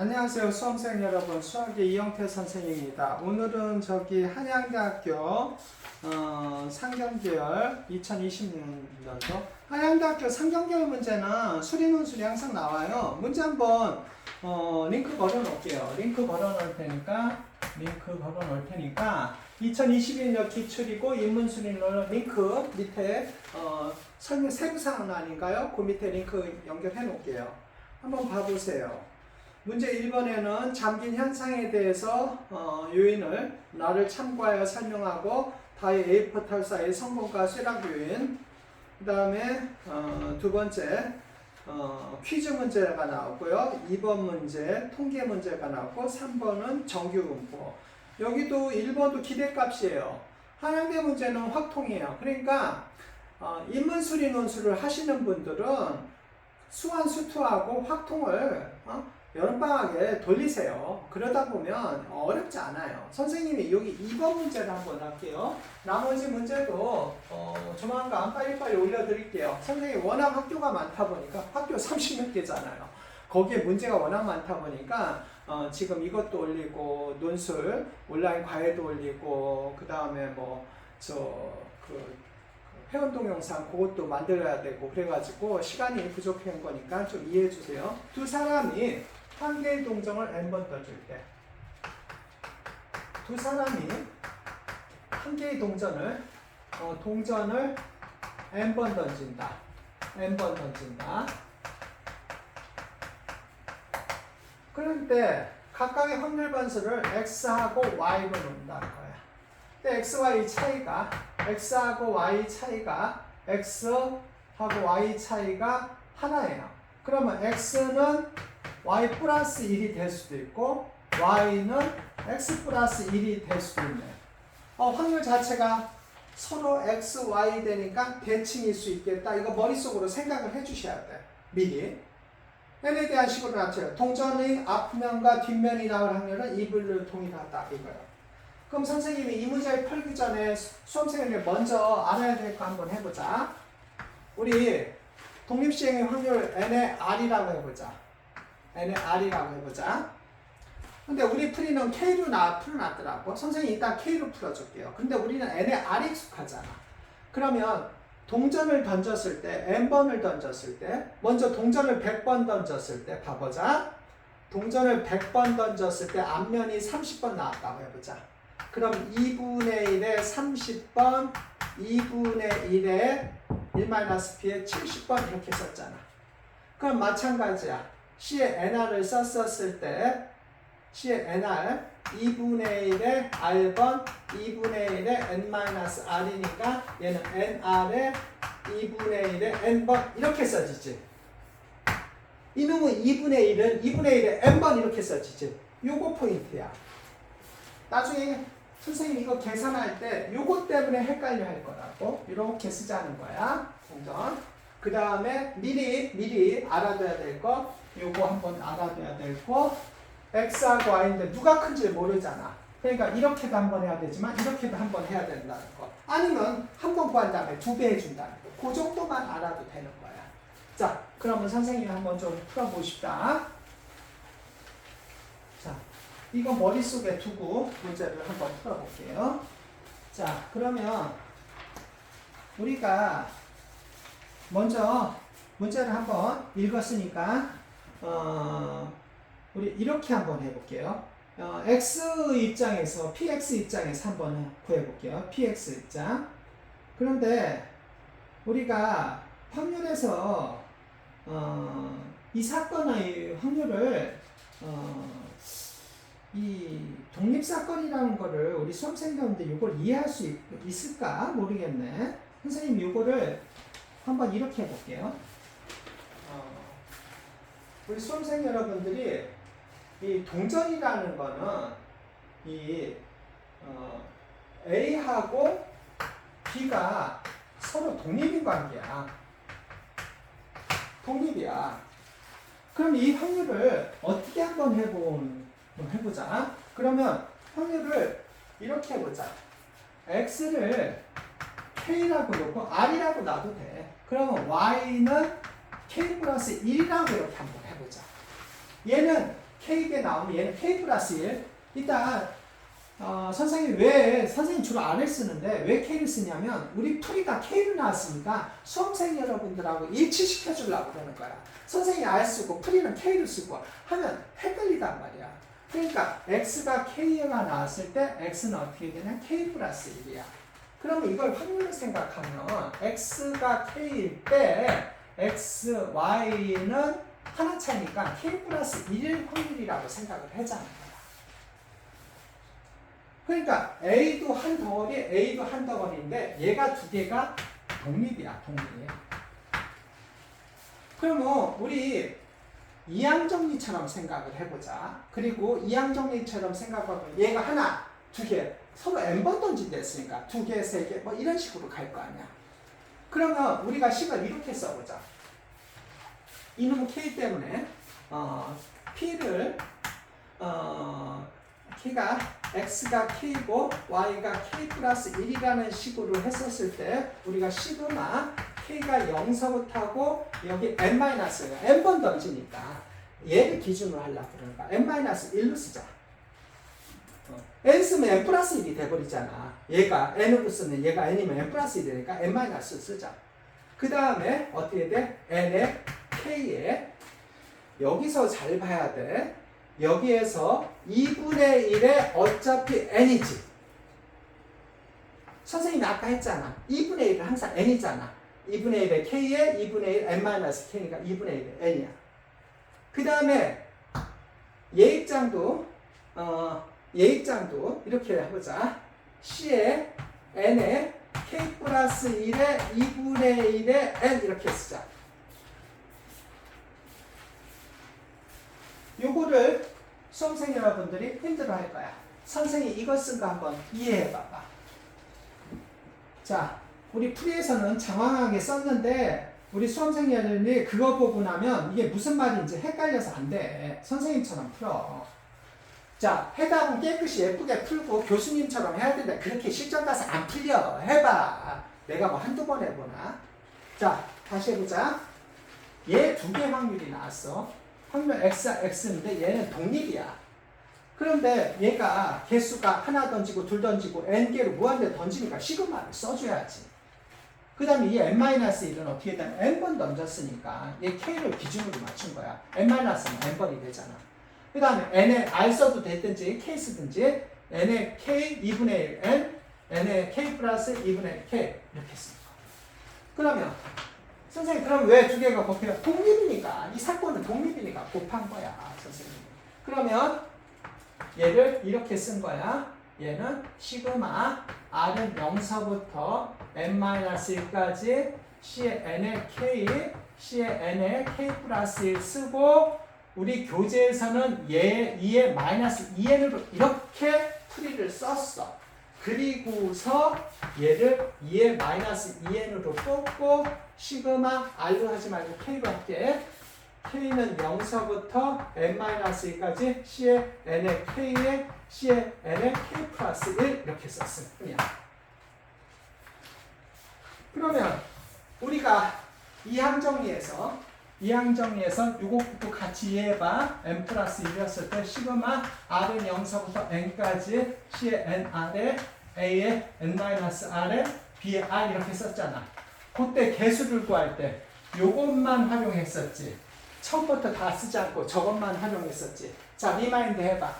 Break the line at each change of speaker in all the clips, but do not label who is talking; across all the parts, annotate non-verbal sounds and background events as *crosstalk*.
안녕하세요 수험생 여러분. 수학의 이영태 선생님입니다. 오늘은 저기 한양대학교 어, 상경계열 2020년도. 한양대학교 상경계열 문제는 수리논술이 항상 나와요. 문제 한번 어, 링크 걸어 놓을게요. 링크 걸어 놓을 테니까 링크 걸어 놓을 테니까 2021년 기출이고 인문수리논 링크 밑에 어, 설명 세부사항 아닌가요? 그 밑에 링크 연결해 놓을게요. 한번 봐보세요 문제 1번에는 잠긴 현상에 대해서 어, 요인을 나를 참고하여 설명하고 다의 A 포탈사의 성분과 쇠락 요인 그 다음에 어, 두 번째 어, 퀴즈 문제가 나왔고요. 2번 문제 통계 문제가 나왔고 3번은 정규분포. 여기도 1번도 기대값이에요. 한양대 문제는 확통이에요. 그러니까 어, 인문수리 논술을 하시는 분들은 수완 수투하고 확통을 어? 여름방학에 돌리세요. 그러다 보면 어렵지 않아요. 선생님이 여기 2번 문제를 한번 할게요. 나머지 문제도 어, 조만간 빨리빨리 올려드릴게요. 선생님 워낙 학교가 많다 보니까 학교 *laughs* 30몇 개잖아요. 거기에 문제가 워낙 많다 보니까 어, 지금 이것도 올리고 논술 온라인 과외도 올리고 그 다음에 뭐저그 회원 동영상 그것도 만들어야 되고 그래가지고 시간이 부족한 거니까 좀 이해해 주세요. 두 사람이 한 개의 동정을 n번 던질 때, 두 사람이 한 개의 동전을 어, 동전을 n번 던진다, n번 던진다. 그런데 각각의 확률 반수를 x하고 y로 놓는다는 거야. 근데 x, y 차이가 x하고 y 차이가 x하고 y 차이가 하나예요. 그러면 x는 y 플러스 1이 될 수도 있고 y는 x 플러스 1이 될 수도 있네요. 어, 확률 자체가 서로 x, y 되니까 대칭일 수 있겠다. 이거 머릿속으로 생각을 해주셔야 돼. 미리. n에 대한 식으로 나타요 동전의 앞면과 뒷면이 나올 확률은 2분율 동일하다. 이거요. 그럼 선생님이 이 문제를 풀기 전에 수- 수험생에게 먼저 알아야 될 거 한번 해보자. 우리 독립시행의 확률 n의 r이라고 해보자. N의 r이라고 해보자. 근데 우리 풀이는 k로 나 풀어놨더라고. 선생님 이따 k로 풀어줄게요. 근데 우리는 n의 r이 익숙하잖아. 그러면 동전을 던졌을 때 n번을 던졌을 때 먼저 동전을 100번 던졌을 때 봐보자. 동전을 100번 던졌을 때 앞면이 30번 나왔다고 해보자. 그럼 2분의 1에 30번, 2분의 1에 1-p에 70번 이렇게 썼잖아. 그럼 마찬가지야. C의 NR을 썼었을 때 C의 NR 2분의 1에 R번, 2분의 1에 N-R이니까 얘는 NR에 2분의 1에 N번 이렇게 써지지. 이놈은 2분의 1은 2분의 1에 N번 이렇게 써지지. 요거 포인트야. 나중에 선생님 이거 계산할 때 요거 때문에 헷갈려 할 거라고 이렇게 쓰자는 거야 동전 그 다음에 미리 미리 알아둬야 될거 요거 한번 알아둬야 될거 x하고 y인데 누가 큰지 모르잖아. 그러니까 이렇게도 한번 해야 되지만 이렇게도 한번 해야 된다는 거 아니면 한 번 구한 다음에 두 배 해준다는 거 그 정도만 알아도 되는 거야. 자 그러면 선생님이 한번 좀 풀어보십시다. 자 이거 머릿속에 두고 문제를 한번 풀어볼게요. 자, 그러면 우리가 먼저 문제를 한번 읽었으니까 어, 우리 이렇게 한번 해볼게요. 어, x 입장에서 px 입장에서 한번 구해볼게요. px 입장. 그런데 우리가 확률에서 어, 이 사건의 확률을 어, 이 독립사건이라는 거를 우리 수험생들한테 이걸 이해할 수 있, 있을까 모르겠네. 선생님 이거를 한번 이렇게 해볼게요. 어, 우리 수험생 여러분들이 이 동전이라는 거는 이 어, A하고 B가 서로 독립인 관계야. 독립이야. 그럼 이 확률을 어떻게 한번 해본 해보자. 그러면 확률을 이렇게 해보자. x를 k라고 놓고 r이라고 놔도 돼. 그러면 y는 k 플러스 1이라고 이렇게 한번 해보자. 얘는 K에 나오면 얘는 K 플러스 1. 일단 어, 선생님 왜 선생님 주로 R을 쓰는데 왜 K를 쓰냐면 우리 풀이가 K로 나왔으니까 수험생 여러분들하고 일치시켜 주려고 그러는 거야. 선생님이 R 쓰고 풀이는 K를 쓰고 하면 헷갈리단 말이야. 그러니까 X가 K가 나왔을 때 X는 어떻게 되냐? K 플러스 1이야. 그러면 이걸 확률을 생각하면 X가 K일 때 X, Y는 하나 차니까 K 플러스 1일 확률이라고 생각을 거야. 그러니까 A도 한 덩어리, A도 한 덩어리인데 얘가 두 개가 독립이야, 독립. 그러면 우리 이항정리처럼 생각을 해보자. 그리고 이항정리처럼 생각하면 얘가 하나, 두 개, 서로 n번 던진댔으니까 두 개, 세 개, 뭐 이런 식으로 갈 거 아니야. 그러면 우리가 식을 이렇게 써보자. 이놈 k 때문에 어, p를 어, k가 x가 k고 y가 k 플러스 1이라는 식으로 했었을 때 우리가 시그마 k가 0서부터 하고 여기 n 마이너스가 n번 던지니까 얘를 기준으로 하려고 그러니까 n 마이너스 1로 쓰자. 어, n 쓰면 n 플러스 1이 돼버리잖아. 얘가 n으로 쓰면 얘가 n이면 n 플러스 1이 되니까 n 마이너스 쓰자. 그 다음에 어떻게 돼? n에 k에 여기서 잘 봐야 돼. 여기에서 2분의 1에 어차피 n이지. 선생님이 아까 했잖아. 2분의 1은 항상 n이잖아. 2분의 1에 k에 2분의 1 n-k니까 2분의 1에 n이야. 그 다음에 얘 입장도 어, 얘 입장도 이렇게 해보자. c에 n에 k 플러스 1에 2분의 1에 n 이렇게 쓰자. 요거를 수험생 여러분들이 힘들어 할 거야. 선생이 이거 쓴거 한번 이해해 봐봐. 자, 우리 풀이에서는 장황하게 썼는데 우리 수험생 여러분이 그거 보고 나면 이게 무슨 말인지 헷갈려서 안 돼. 선생님처럼 풀어. 자, 해답은 깨끗이 예쁘게 풀고 교수님처럼 해야 된다. 그렇게 실전 가서 안 풀려. 해봐. 내가 뭐 한두 번 해보나? 자, 다시 해보자. 얘 두 개 확률이 나왔어. 확률 x, x인데 얘는 독립이야. 그런데 얘가 개수가 하나 던지고 둘 던지고 n개로 무한대 던지니까 시그마를 써줘야지. 그 다음에 이 n-1은 어떻게 되면 n번 던졌으니까 얘 k를 기준으로 맞춘 거야. n-는 n번이 되잖아. 그 다음에 n에 r 써도 됐든지 k 쓰든지 n에 k 2분의 1 n, n에 k 플러스 2분의 1 k 이렇게 거. 그러면 선생님 그럼 왜 두 개가 곱해요? 독립이니까 이 사건은 독립이니까 곱한 거야 선생님. 그러면 얘를 이렇게 쓴 거야. 얘는 시그마 r은 0서부터 n-1까지 c의 n의 k, c의 n의 k 플러스 1 쓰고 우리 교재에서는 얘 2의 마이너스 2n으로 이렇게 풀이를 썼어. 그리고서 얘를 2의 마이너스 2n으로 뽑고 시그마 r로 하지 말고 k로 할게. k는 0서부터 n-1까지 c의 n의 k에 c의 n의 k 플러스 1 이렇게 썼을 뿐이야. 그러면 우리가 이항 정리에서 이항 정리에서 요것도 같이 이해해봐. n 플러스 1이었을 때 시그마 r은 0서부터 n까지 c의 nr에 a의 n-r에 b의 r 이렇게 썼잖아. 그때 개수를 구할 때 요것만 활용했었지. 처음부터 다 쓰지 않고 저것만 활용했었지. 자, 리마인드 해봐.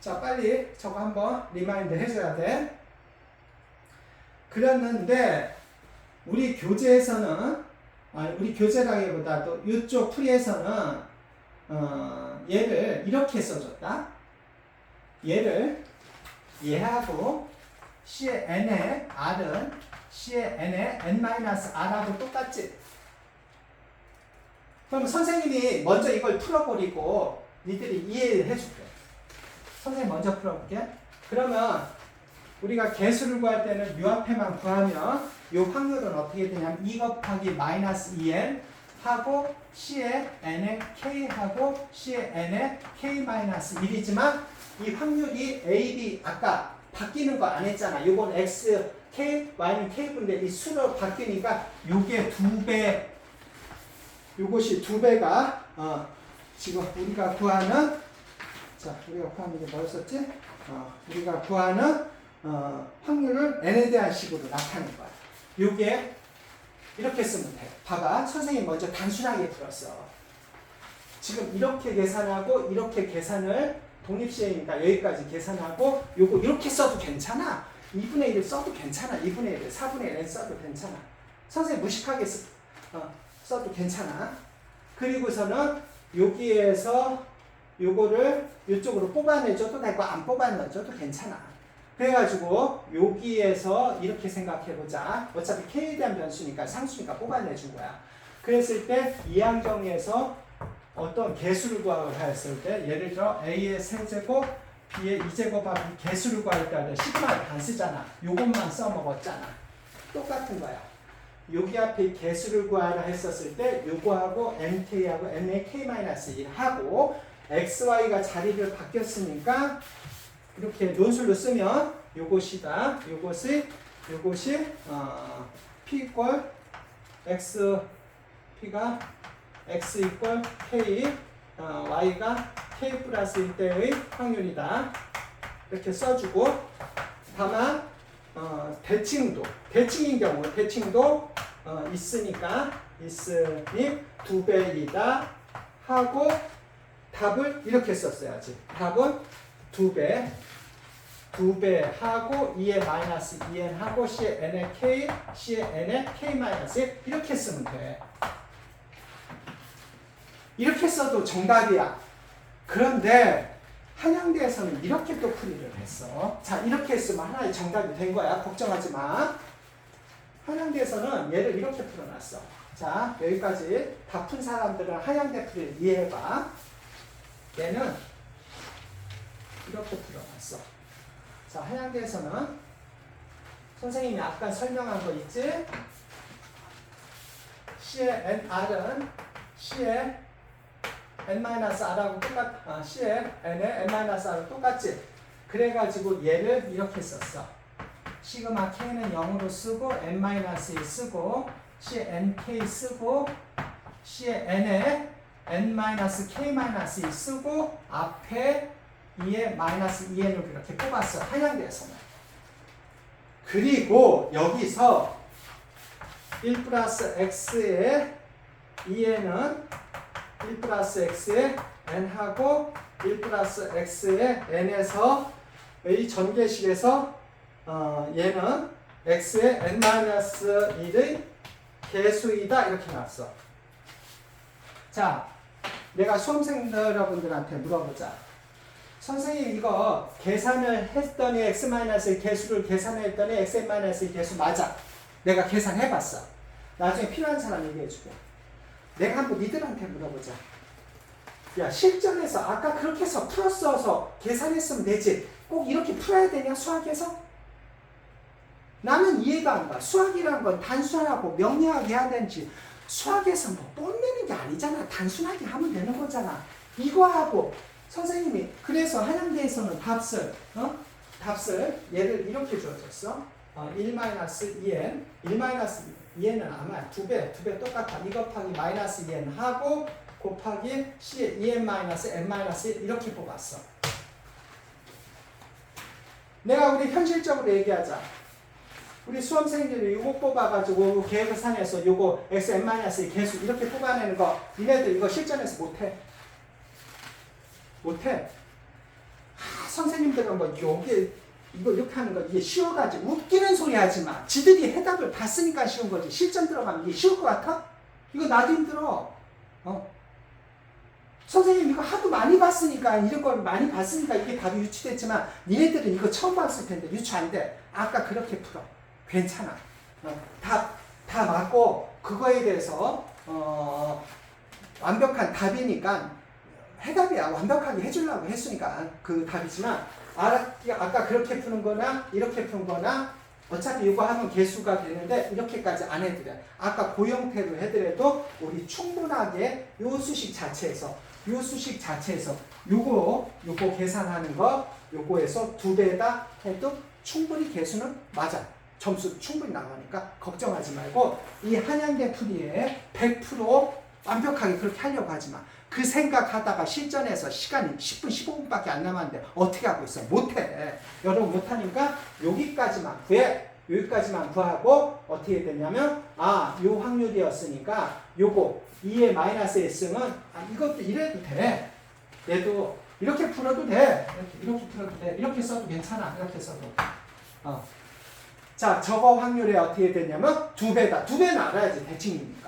자, 빨리 저거 한번 리마인드 해줘야 돼. 그랬는데, 우리 교재에서는, 아니, 우리 교재라기보다도 이쪽 풀이에서는, 어, 얘를 이렇게 써줬다. 얘를 얘하고 C의 N의 R은 C의 N의 N-R하고 똑같지? 그럼 선생님이 먼저 이걸 풀어버리고 니들이 이해해 줄게. 선생님 먼저 풀어볼게. 그러면 우리가 개수를 구할 때는 요 앞에만 구하면 이 확률은 어떻게 되냐면 2 곱하기 마이너스 2n 하고 C의 N의 K하고 C의 N의 K 마이너스 1이지만 이 확률이 A, B 아까 바뀌는 거 안 했잖아. 요건 X, K, Y는 K분데 이 수로 바뀌니까 요게 두 배, 요것이 두 배가 어, 지금 우리가 구하는 자 우리가 구하는 게 뭐였었지? 어, 우리가 구하는 어, 확률을 n에 대한 식으로 나타낸 거야. 요게 이렇게 쓰면 돼. 봐봐. 선생님 먼저 단순하게 풀었어. 지금 이렇게 계산하고 이렇게 계산을 독립시행이니까 여기까지 계산하고 요거 이렇게 써도 괜찮아. 2분의 1을 써도 괜찮아. 2분의 1을 4분의 1을 써도 괜찮아. 선생님 무식하게 쓰, 어, 써도 괜찮아. 그리고서는 여기에서 요거를 이쪽으로 뽑아내줘도 되고 안 뽑아내줘도 괜찮아. 그래가지고 여기에서 이렇게 생각해보자. 어차피 k에 대한 변수니까 상수니까 뽑아내준 거야. 그랬을 때 이항정에서 어떤 개수를 구하고 했을 때 예를 들어 a의 세제곱 b의 2제곱하고 개수를 구할 때 시그마를 안 쓰잖아. 요것만 써먹었잖아. 똑같은 거야. 여기 앞에 개수를 구하라 했었을 때 요거하고 nk하고 n의 k-1 하고 xy가 자리를 바뀌었으니까 이렇게 논술로 쓰면 요것이다. 요것이 요것이 어, p 이퀄 x p가 x 이퀄 k 어, y가 k 플러스 1대의 확률이다. 이렇게 써주고 다만 어, 대칭도 대칭인 경우 대칭도 어, 있으니까 있으니 두 배이다 하고 답을 이렇게 썼어야지. 답은 두 배, 두배 하고 2의 마이너스 2n 하고 C의 n의 k, C의 n의 k 마이너스 1 이렇게 쓰면 돼. 이렇게 써도 정답이야. 그런데 한양대에서는 이렇게 또 풀이를 했어. 자, 이렇게 했으면 하나의 정답이 된 거야. 걱정하지 마. 한양대에서는 얘를 이렇게 풀어놨어. 자, 여기까지 다 푼 사람들은 한양대 풀이를 이해해봐. 얘는 이렇게 풀어놨어. 자, 한양대에서는 선생님이 아까 설명한 거 있지? C의 NR은 C의 n-r하고 똑같, 아, C의 n의 n-r하고 똑같지? 그래가지고 얘를 이렇게 썼어. 시그마 k는 0으로 쓰고 n-1 쓰고 C의 nk 쓰고 C의 n에 n-k-2 쓰고 앞에 2의 마이너스 2n을 이렇게 뽑았어. 한양대에서는. 그리고 여기서 1 플러스 x의 2n은 1 플러스 x의 n하고 1 플러스 x의 n에서 이 전개식에서 어, 얘는 x의 n-1의 개수이다 이렇게 나왔어. 자, 내가 수험생 여러분들한테 물어보자. 선생님 이거 계산을 했더니 x-의 개수를 계산했더니 x-의 개수 맞아. 내가 계산해봤어. 나중에 필요한 사람 얘기해줄게. 내가 한번 니들한테 물어보자. 야 실전에서 아까 그렇게 해서 풀었어서 계산했으면 되지. 꼭 이렇게 풀어야 되냐 수학에서? 나는 이해가 안 가. 수학이란 건 단순하고 명료하게 해야 되는지 수학에서 뭐 뽐내는 게 아니잖아. 단순하게 하면 되는 거잖아. 이거 하고 선생님이 그래서 한양대에서는 답을 어? 답을 얘를 이렇게 줘줬어. 어, 1-2n 1-2n은 아마 두 배, 두 배 똑같아. 이거 곱하기 마이너스 2n 하고 곱하기 c의 2n 마이너스 n 마이너스 1 이렇게 뽑았어. 내가 우리 현실적으로 얘기하자. 우리 수험생들이 이거 뽑아가지고 계획상에서 요거 xn-의 개수 이렇게 뽑아내는 거 니네들 이거 실전에서 못해. 못해. 아, 선생님들은 뭐 요게 이거 이렇게 하는 거 이게 쉬워가지고 웃기는 소리 하지 마. 지들이 해답을 봤으니까 쉬운 거지. 실전 들어가면 이게 쉬울 것 같아? 이거 나도 힘들어. 어? 선생님 이거 하도 많이 봤으니까 이런 걸 많이 봤으니까 이게 답이 유추됐지만 니네들은 이거 처음 봤을 텐데 유추 안 돼. 아까 그렇게 풀어. 괜찮아. 어, 다, 다 맞고 그거에 대해서 어, 완벽한 답이니까 해답이야. 완벽하게 해주려고 했으니까 그 답이지만 아, 아까 그렇게 푸는 거나 이렇게 푸는 거나 어차피 이거 하면 개수가 되는데 이렇게까지 안 해도 돼. 아까 그 형태로 해더라도 우리 충분하게 요 수식 자체에서 요 수식 자체에서 요거 요거 계산하는 거 요거에서 두 배다 해도 충분히 개수는 맞아. 점수 충분히 나가니까 걱정하지 말고 이 한양대 풀이에 100% 완벽하게 그렇게 하려고 하지 마. 그 생각하다가 실전에서 시간이 10분, 15분밖에 안 남았는데 어떻게 하고 있어? 못해. 여러분 못하니까 여기까지만 구해. 여기까지만 구하고 어떻게 되냐면 아, 요 확률이었으니까 요거 2의 마이너스 S는 아, 이것도 이래도 돼. 얘도 이렇게 풀어도 돼. 이렇게, 이렇게 풀어도 돼. 이렇게 써도 괜찮아. 이렇게 써도. 어. 자, 저거 확률이 어떻게 되냐면 두 배다. 두 배는 알아야지. 대칭이니까.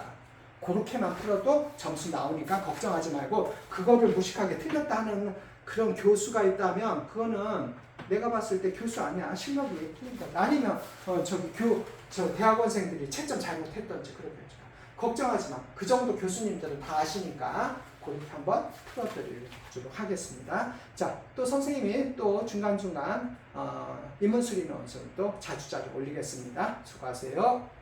그렇게만 풀어도 점수 나오니까 걱정하지 말고 그거를 무식하게 틀렸다 하는 그런 교수가 있다면 그거는 내가 봤을 때 교수 아니야. 실력이 틀린다. 아니면 어, 저기 교, 저 대학원생들이 채점 잘못했던지 그러겠죠. 걱정하지 마. 그 정도 교수님들은 다 아시니까 그렇게 한번 풀어드리도록 하겠습니다. 자, 또 선생님이 또 중간중간 어, 인문수리 논술도 자주자주 올리겠습니다. 수고하세요.